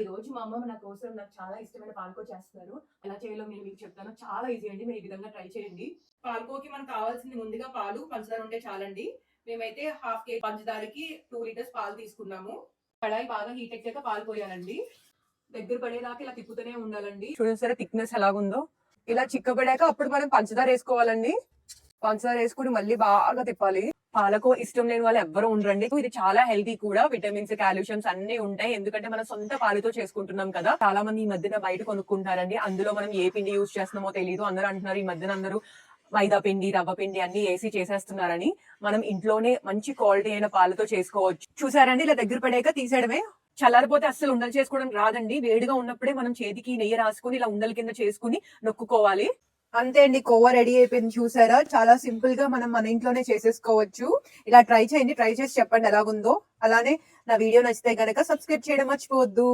ఈ రోజు మా అమ్మ నా కోసం నాకు చాలా ఇష్టమైన పాలకో చేస్తున్నారు. ఎలా చేయాలో నేను మీకు చెప్తాను. చాలా ఈజీ అండి మీరు ఈ విధంగా ట్రై చేయండి. పాలకోకి మనకు కావాల్సింది ముందుగా పాలు పంచదార ఉంటే చాలండి. మేమైతే హాఫ్ కేజీ పంచదారకి టూ లీటర్స్ పాలు తీసుకున్నాము. కడాయి బాగా హీట్ ఎక్కాక పాలు పోయాలండి. దగ్గర పడేదాకా ఇలా తిప్పుతూనే ఉండాలండి. చూడండి సరే థిక్నెస్ ఎలాగుందో. ఇలా చిక్కబడాక అప్పుడు మనం పంచదార వేసుకోవాలండి. పంచదార వేసుకుని మళ్ళీ బాగా తిప్పాలి. పాలకో ఇష్టం లేని వాళ్ళు ఎవ్వరు ఉండరండి. ఇది చాలా హెల్తీ కూడా. విటమిన్స్ కాల్షియమ్స్ అన్ని ఉంటాయి. ఎందుకంటే మనం సొంత పాలతో చేసుకుంటున్నాం కదా. చాలా మంది ఈ మధ్యన బయట కొనుక్కుంటారండి. అందులో మనం ఏ పిండి యూజ్ చేస్తున్నామో తెలియదు అందరూ అంటున్నారు ఈ మధ్యన అందరూ మైదా పిండి రవ్వ పిండి అన్ని వేసి చేసేస్తున్నారని. మనం ఇంట్లోనే మంచి క్వాలిటీ అయిన పాలతో చేసుకోవచ్చు. చూసారండి? ఇలా దగ్గర పడాక తీసేయడమే. చల్లారిపోతే అస్సలు ఉండలు చేసుకోవడం రాదండి. వేడిగా ఉన్నప్పుడే మనం చేతికి నెయ్యి రాసుకుని ఇలా ఉండల కింద చేసుకుని నొక్కుకోవాలి. అంతే అండి కోవా రెడీ అయిపోయింది చూసారా? చాలా సింపుల్గా మనం మన ఇంట్లోనే చేసేసుకోవచ్చు. ఇలా ట్రై చేయండి ట్రై చేసి చెప్పండి ఎలాగుందో. అలానే నా వీడియో నచ్చితే గనక సబ్స్క్రైబ్ చేయడం మర్చిపోవద్దు.